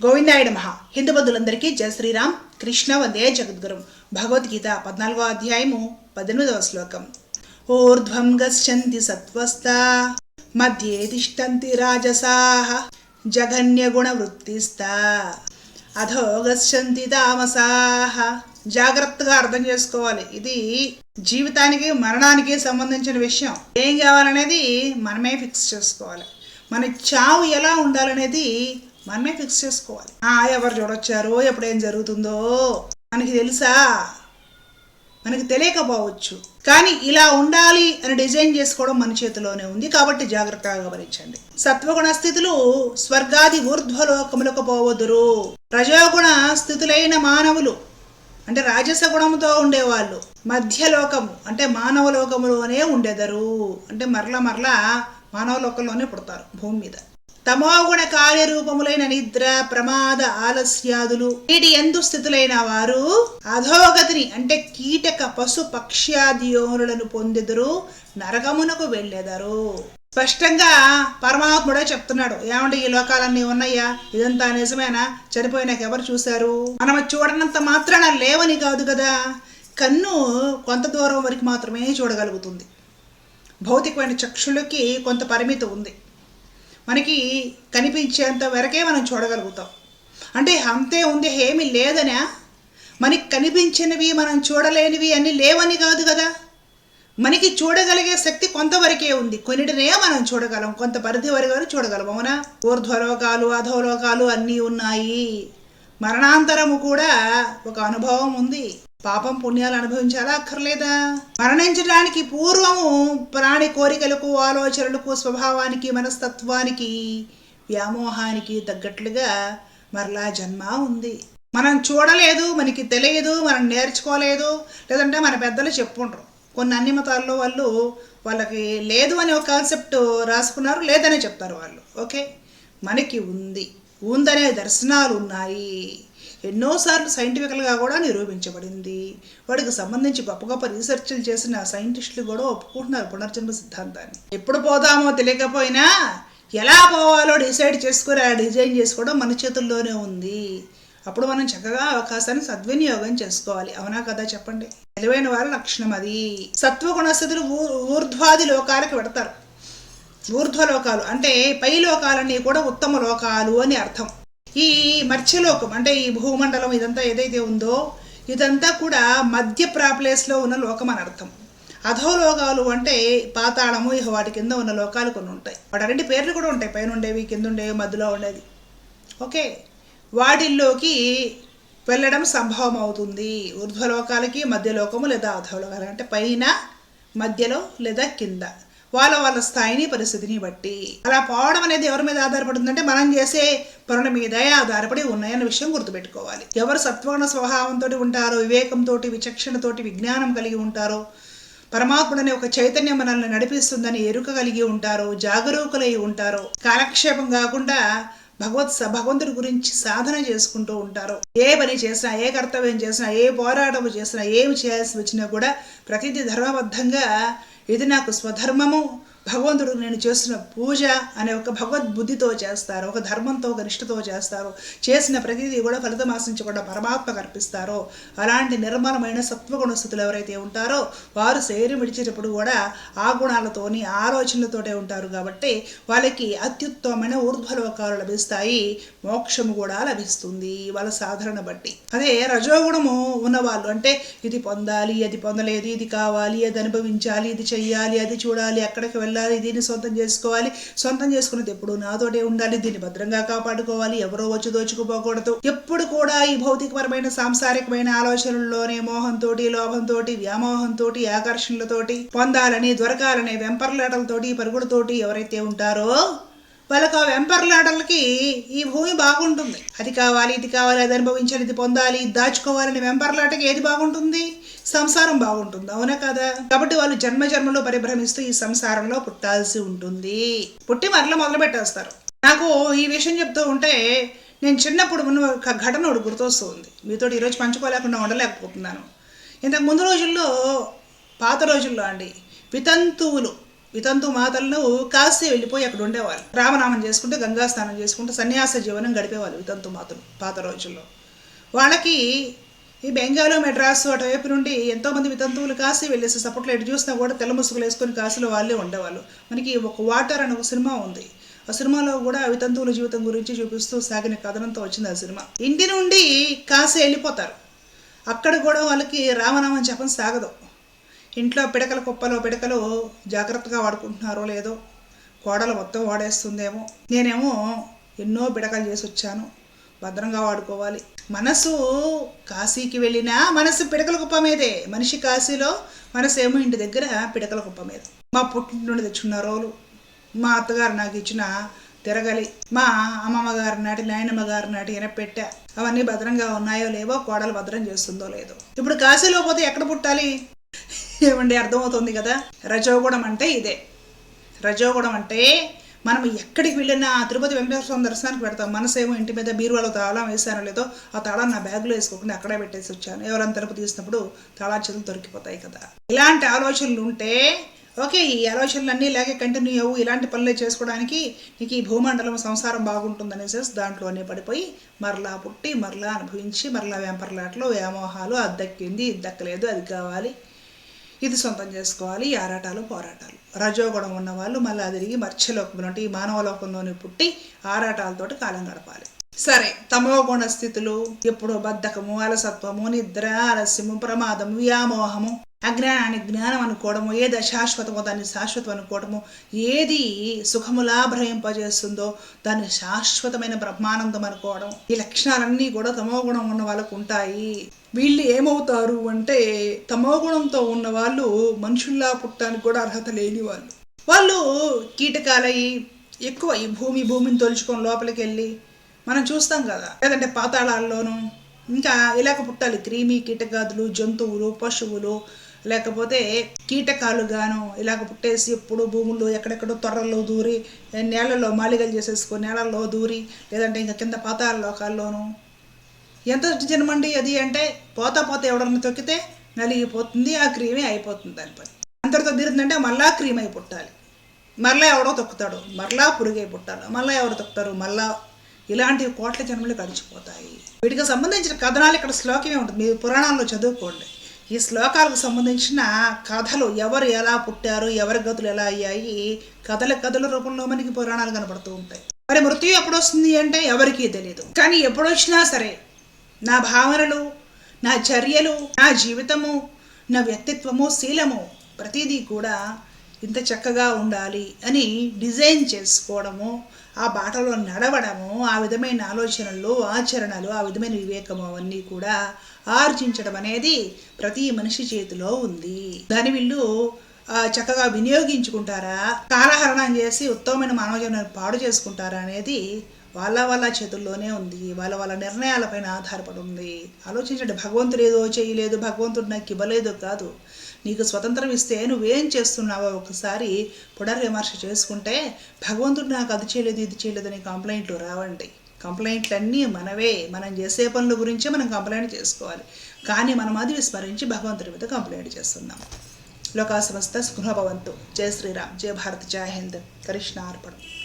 గోవిందాయుడు మహా హిందూ బంధువులందరికీ జయ శ్రీరామ్. కృష్ణ వందే జగద్గురు. భగవద్గీత పద్నాలుగో అధ్యాయము పద్దెనిమిదవ శ్లోకం. ఊర్ధ్వం గచ్చంతి సత్వస్తా మధ్యే తిష్టంతి జఘన్య గుణ వృత్తిస్తా అధో గచ్చంతి తామసాహ జాగ్రత్తగా అర్థం చేసుకోవాలి. ఇది జీవితానికి మరణానికి సంబంధించిన విషయం. ఏం కావాలనేది మనమే ఫిక్స్ చేసుకోవాలి. మన చావు ఎలా ఉండాలనేది మనమే ఫిక్స్ చేసుకోవాలి. ఆ ఎవరు చూడొచ్చారో? ఎప్పుడేం జరుగుతుందో? మనకి తెలుసా? మనకి తెలియకపోవచ్చు. కానీ ఇలా ఉండాలి అని డిజైన్ చేసుకోవడం మన చేతిలోనే ఉంది. కాబట్టి జాగ్రత్తగా గమనించండి. సత్వగుణ స్థితులు స్వర్గాది ఊర్ధ్వలోకములకు పోవదురు రజోగుణ స్థితులైన మానవులు అంటే రాజస గుణంతో ఉండేవాళ్ళు మధ్యలోకము అంటే మానవ లోకములోనే ఉండేదరు. అంటే మరల మరల మానవ లోకంలోనే పుడతారు భూమి మీద. తమోగుణ కార్యరూపములైన నిద్ర ప్రమాద ఆలస్యాదులు వీటి ఎందు స్థితులైన వారు అధోగతిని అంటే కీటక పశు పక్ష్యాదియోనులను పొందెదరు నరకమునకు వెళ్ళెదరు. స్పష్టంగా పరమాత్ముడే చెప్తున్నాడు. ఏమంటే ఈ లోకాలన్నీ ఉన్నాయా? ఇదంతా నిజమేనా? చనిపోయినాక ఎవరు చూశారు? మనం చూడనంత మాత్రాన లేవని కాదు కదా. కన్ను కొంత దూరం వరకు మాత్రమే చూడగలుగుతుంది. భౌతికమైన చక్షులకి కొంత పరిమితి ఉంది. మనకి కనిపించేంత వరకే మనం చూడగలుగుతాం. అంటే అంతే ఉంది ఏమి లేదనా? మనకి కనిపించినవి మనం చూడలేనివి అన్ని లేవని కాదు కదా? మనకి చూడగలిగే శక్తి కొంతవరకే ఉంది. కొన్నిటినే మనం చూడగలం కొంత పరిధి వరకు చూడగలం అవునా? ఊర్ధ్వలోకాలు అధోలోకాలు అన్నీ ఉన్నాయి. మరణాంతరము కూడా ఒక అనుభవం ఉంది. పాపం పుణ్యాలు అనుభవించాలా అక్కర్లేదా? మరణించడానికి పూర్వము ప్రాణి కోరికలకు ఆలోచనలకు స్వభావానికి మనస్తత్వానికి వ్యామోహానికి తగ్గట్లుగా మరలా జన్మ ఉంది. మనం చూడలేదు మనకి తెలియదు మనం నేర్చుకోలేదు లేదంటే మన పెద్దలు చెప్పుండ్రు. కొన్ని అన్ని మతాల్లో వాళ్ళు వాళ్ళకి లేదు అనే ఒక కాన్సెప్ట్ రాసుకున్నారు లేదనే చెప్తారు వాళ్ళు. ఓకే? మనకి ఉంది. ఉందనే దర్శనాలు ఉన్నాయి. ఎన్నోసార్లు సైంటిఫికల్గా కూడా నిరూపించబడింది. వాటికి సంబంధించి గొప్ప గొప్ప రీసెర్చ్లు చేసిన సైంటిస్టులు కూడా ఒప్పుకుంటున్నారు పునర్జన్మ సిద్ధాంతాన్ని. ఎప్పుడు పోదామో తెలియకపోయినా ఎలా పోవాలో డిసైడ్ చేసుకుని ఆ డిజైన్ చేసుకోవడం మన చేతుల్లోనే ఉంది. అప్పుడు మనం చక్కగా అవకాశాన్ని సద్వినియోగం చేసుకోవాలి. అవునా కదా చెప్పండి? తెలివైన వారి లక్షణం అది. సత్వగుణస్థితులు ఊర్ధ్వాది లోకాలకు పెడతారు. ఊర్ధ్వలోకాలు అంటే పై లోకాలన్నీ కూడా ఉత్తమ లోకాలు అని అర్థం. ఈ మత్స్యలోకం అంటే ఈ భూమండలం ఇదంతా ఏదైతే ఉందో ఇదంతా కూడా మధ్య ప్రాప్లేస్లో ఉన్న లోకం అని అర్థం. అధోలోకాలు అంటే పాతాళము ఇహ వాటి కింద ఉన్న లోకాలు కొన్ని ఉంటాయి. వాటి పేర్లు కూడా ఉంటాయి. పైన ఉండేవి కింద ఉండేవి మధ్యలో ఉండేది. ఓకే? వాటిల్లోకి వెళ్ళడం సంభవం అవుతుంది ఊర్ధ్వలోకాలకి మధ్యలోకము లేదా అధోలోకాలు అంటే పైన మధ్యలో లేదా కింద. వాళ్ళ వాళ్ళ స్థాయిని పరిస్థితిని బట్టి. అలా పోవడం అనేది ఎవరి మీద ఆధారపడుతుందంటే మనం చేసే పనుల మీదే ఆధారపడి ఉన్నాయన్న విషయం గుర్తుపెట్టుకోవాలి. ఎవరు సత్వగుణ స్వభావంతో ఉంటారో వివేకంతో విచక్షణతోటి విజ్ఞానం కలిగి ఉంటారో పరమాత్ముడనే ఒక చైతన్యం మనల్ని నడిపిస్తుందని ఎరుక కలిగి ఉంటారు జాగరూకులై ఉంటారు కాలక్షేపం కాకుండా భగవత్ భగవంతుడి గురించి సాధన చేసుకుంటూ ఉంటారు ఏ పని చేసినా ఏ కర్తవ్యం చేసినా ఏ పోరాటం చేసినా ఏమి చేయాల్సి వచ్చినా కూడా ప్రతిదీ ధర్మబద్ధంగా ఇది నాకు స్వధర్మము భగవంతుడు నేను చేస్తున్న పూజ అనే ఒక భగవద్బుద్ధితో చేస్తారు ఒక ధర్మంతో ఒక నిష్ఠతో చేస్తారు. చేసిన ప్రతిదీ కూడా ఫలితం ఆశించకుండా పరమాత్మ అర్పిస్తారో అలాంటి నిర్మలమైన సత్వగుణ స్థితులు ఎవరైతే ఉంటారో వారు శరీరం విడిచేటప్పుడు కూడా ఆ గుణాలతోని ఆలోచనలతోటే ఉంటారు కాబట్టి వాళ్ళకి అత్యుత్తమమైన ఊర్ధ్వలోకాలు లభిస్తాయి మోక్షము కూడా లభిస్తుంది వాళ్ళ సాధన బట్టి. అదే రజోగుణము ఉన్నవాళ్ళు అంటే ఇది పొందాలి అది పొందలేదు ఇది కావాలి అది అనుభవించాలి ఇది చెయ్యాలి అది చూడాలి అక్కడికి వెళ్ళాలి దీన్ని సొంతం చేసుకోవాలి. సొంతం చేసుకున్నది ఎప్పుడు నాతోటే ఉండాలి దీన్ని భద్రంగా కాపాడుకోవాలి. ఎవరో వచ్చి దోచుకుపోకూడదు. ఎప్పుడు కూడా ఈ భౌతికపరమైన సాంసారికమైన ఆలోచనల్లోనే మోహంతో లోభంతో వ్యామోహంతో ఆకర్షణలతోటి పొందాలని దొరకాలనే వెంపర్లాటలతోటి పరుగులతోటి ఎవరైతే ఉంటారో వాళ్ళకు ఆ వెంపర్లాటలకి ఈ భూమి బాగుంటుంది. అది కావాలి ఇది కావాలి అది అనుభవించాలి ఇది పొందాలి ఇది దాచుకోవాలని వెంపర్లాటకి ఏది బాగుంటుంది? సంసారం బాగుంటుంది అవునా కదా? కాబట్టి వాళ్ళు జన్మ జన్మలో పరిభ్రమిస్తూ ఈ సంసారంలో పుట్టాల్సి ఉంటుంది. పుట్టి మరల మొదలు పెట్టేస్తారు. నాకు ఈ విషయం చెప్తూ ఉంటే నేను చిన్నప్పుడు ఉన్న ఒక ఘటన ఒకటి గుర్తొస్తుంది. మీతో ఈరోజు పంచుకోలేకుండా ఉండలేకపోతున్నాను. ఇంతకు ముందు రోజుల్లో పాత రోజుల్లో అండి వితంతువులు వితంతు మాతలను కాశీ వెళ్ళిపోయి అక్కడ ఉండేవాళ్ళు. రామనామం చేసుకుంటూ గంగా స్నానం చేసుకుంటూ సన్యాస జీవనం గడిపేవాళ్ళు వితంతు మాతలు పాత రోజుల్లో. వాళ్ళకి ఈ బెంగాలు మెడ్రాస్ అటువైపు నుండి ఎంతోమంది వితంతువులు కాశీ వెళ్ళేసి సపోర్ట్లో ఎటు చూసినా కూడా తెల్ల ముసుగులు వేసుకొని కాసులు వాళ్ళే ఉండేవాళ్ళు. మనకి ఒక వాటర్ అనే ఒక సినిమా ఉంది. ఆ సినిమాలో కూడా వితంతువుల జీవితం గురించి చూపిస్తూ సాగిన కథనంతో వచ్చింది ఆ సినిమా. ఇంటి నుండి కాసి వెళ్ళిపోతారు. అక్కడ కూడా వాళ్ళకి రామనామం చెప్పని సాగదు. ఇంట్లో పిడకల కుప్పలో పిడకలు జాగ్రత్తగా వాడుకుంటున్నారో లేదో కోడలు మొత్తం వాడేస్తుందేమో. నేనేమో ఎన్నో పిడకలు చేసి వచ్చాను భద్రంగా వాడుకోవాలి. మనసు కాశీకి వెళ్ళినా మనసు పిడకల కుప్ప మీదే. మనిషి కాశీలో మనసు ఏమో ఇంటి దగ్గర పిడకల కుప్ప మీద. మా పుట్టింటి నుండి తెచ్చున్న రోలు. మా అత్తగారు నాకు ఇచ్చిన తిరగలి. మా అమ్మమ్మ గారి నాటి నాయనమ్మ గారి నాటి ఎనపెట్ట. అవన్నీ భద్రంగా ఉన్నాయో లేవో కోడలు భద్రం చేస్తుందో లేదో. ఇప్పుడు కాశీలో పోతే ఎక్కడ పుట్టాలి? ఏమండి అర్థమవుతుంది కదా. రజోగుణం అంటే ఇదే. రజోగుణం అంటే మనం ఎక్కడికి వెళ్ళినా తిరుపతి వెంకటేశ్వర స్వామి దర్శనానికి పెడతాం మనసేమో ఇంటి మీద బీరువాలో తాళం వేసానో లేదో ఆ తాళం నా బ్యాగ్లో వేసుకోకుండా అక్కడే పెట్టేసి వచ్చాను. ఎవరైనా తిరుపతి తీసినప్పుడు తాళా చేతులు దొరికిపోతాయి కదా. ఇలాంటి ఆలోచనలు ఉంటే ఓకే ఈ ఆలోచనలు అన్నీ ఇలాగే కంటిన్యూ అవ్వు ఇలాంటి పనులే చేసుకోవడానికి నీకు ఈ భూమండలం సంసారం బాగుంటుందనేసి దాంట్లోనే పడిపోయి మరలా పుట్టి మరలా అనుభవించి మరలా వ్యాంపర్లాట్లో వ్యామోహాలు అది దక్కింది ఇది దక్కలేదు అది కావాలి. ఇది సొంతం చేసుకోవాలి ఈ ఆరాటాలు పోరాటాలు. రజోగుణం ఉన్న వాళ్ళు మళ్ళీ తిరిగి మత్స్యలోకంలో ఈ మానవ లోకంలోనే పుట్టి ఆరాటాలతోటి కాలం గడపాలి. సరే తమో గుణ స్థితులు ఎప్పుడు బద్ధకము అలసత్వము నిద్ర ఆలస్యము ప్రమాదము వ్యామోహము అజ్ఞానాన్ని జ్ఞానం అనుకోవడము ఏది అశాశ్వతమో దాన్ని శాశ్వతం అనుకోవడము ఏది సుఖములా భ్రయింపజేస్తుందో దాన్ని శాశ్వతమైన బ్రహ్మానందం అనుకోవడం ఈ లక్షణాలన్నీ కూడా తమో గుణం ఉన్న వాళ్ళకు ఉంటాయి. వీళ్ళు ఏమవుతారు అంటే తమో గుణంతో ఉన్న వాళ్ళు మనుషుల్లా పుట్టడానికి కూడా అర్హత లేని వాళ్ళు. వాళ్ళు కీటకాలయ్యి ఎక్కువ ఈ భూమి భూమిని తొలుచుకొని లోపలికి వెళ్ళి మనం చూస్తాం కదా లేదంటే పాతాళాల్లోనూ ఇంకా ఇలాగ పుట్టాలి. క్రిమి కీటకాదులు జంతువులు పశువులు లేకపోతే కీటకాలు గాను ఇలాగ పుట్టేసి ఎప్పుడు భూముల్లో ఎక్కడెక్కడో తొర్రల్లో దూరి నేలలో మాలిగలు చేసేసుకొని నేలల్లో దూరి లేదంటే ఇంకా కింద పాతాళ లోకాల్లోనూ ఎంత జన్మండి అది అంటే పోతా పోతా ఎవడన్నా తొక్కితే నలిగిపోతుంది ఆ క్రీమే అయిపోతుంది దాని పని. అంతటితో తీరుతుందంటే మళ్ళా క్రీమ్ అయి పుట్టాలి. మళ్ళా ఎవడో తొక్కుతాడు మళ్ళా పురుగై పుట్టాలి మళ్ళా ఎవరు తొక్కుతారు మళ్ళా ఇలాంటి కోట్ల జన్మలు గడిచిపోతాయి వీటికి సంబంధించిన కథనాలు ఇక్కడ శ్లోకమే ఉంటుంది. మీరు పురాణాల్లో చదువుకోండి. ఈ శ్లోకాలకు సంబంధించిన కథలు ఎవరు ఎలా పుట్టారు ఎవరి గతులు ఎలా అయ్యాయి కథల కథల రూపంలో మనకి పురాణాలు కనబడుతూ ఉంటాయి. మరి మృత్యు ఎప్పుడు వస్తుంది అంటే ఎవరికీ తెలియదు కానీ ఎప్పుడు వచ్చినా సరే నా భావనలు నా చర్యలు నా జీవితము నా వ్యక్తిత్వము శీలము ప్రతిదీ కూడా ఇంత చక్కగా ఉండాలి అని డిజైన్ చేసుకోవడము ఆ బాటలో నడవడము ఆ విధమైన ఆలోచనలు ఆచరణలు ఆ విధమైన వివేకము అవన్నీ కూడా ఆర్జించడం అనేది ప్రతి మనిషి చేతిలో ఉంది. దాని వీళ్ళు చక్కగా వినియోగించుకుంటారా? కాలహరణం చేసి ఉత్తమమైన మానవ జీవనాన్ని పాడు చేసుకుంటారా అనేది వాళ్ళ వాళ్ళ చేతుల్లోనే ఉంది వాళ్ళ వాళ్ళ నిర్ణయాలపైన ఆధారపడి ఉంది. ఆలోచించండి భగవంతుడు ఏదో చేయలేదు భగవంతుడు నాకు ఇవ్వలేదు కాదు. నీకు స్వతంత్రం ఇస్తే నువ్వేం చేస్తున్నావో ఒకసారి పునర్విమర్శ చేసుకుంటే భగవంతుడు నాకు అది చేయలేదు ఇది చేయలేదు అని కంప్లైంట్లు రావండి. కంప్లైంట్లు అన్నీ మనవే. మనం చేసే పనుల గురించే మనం కంప్లైంట్ చేసుకోవాలి. కానీ మనం అది విస్మరించి భగవంతుడి మీద కంప్లైంట్ చేస్తున్నాం. లోకా సంస్థ సుఖభవంతు జయ శ్రీరామ్. జయ భారత్. జయ హింద్. కృష్ణ అర్పణం.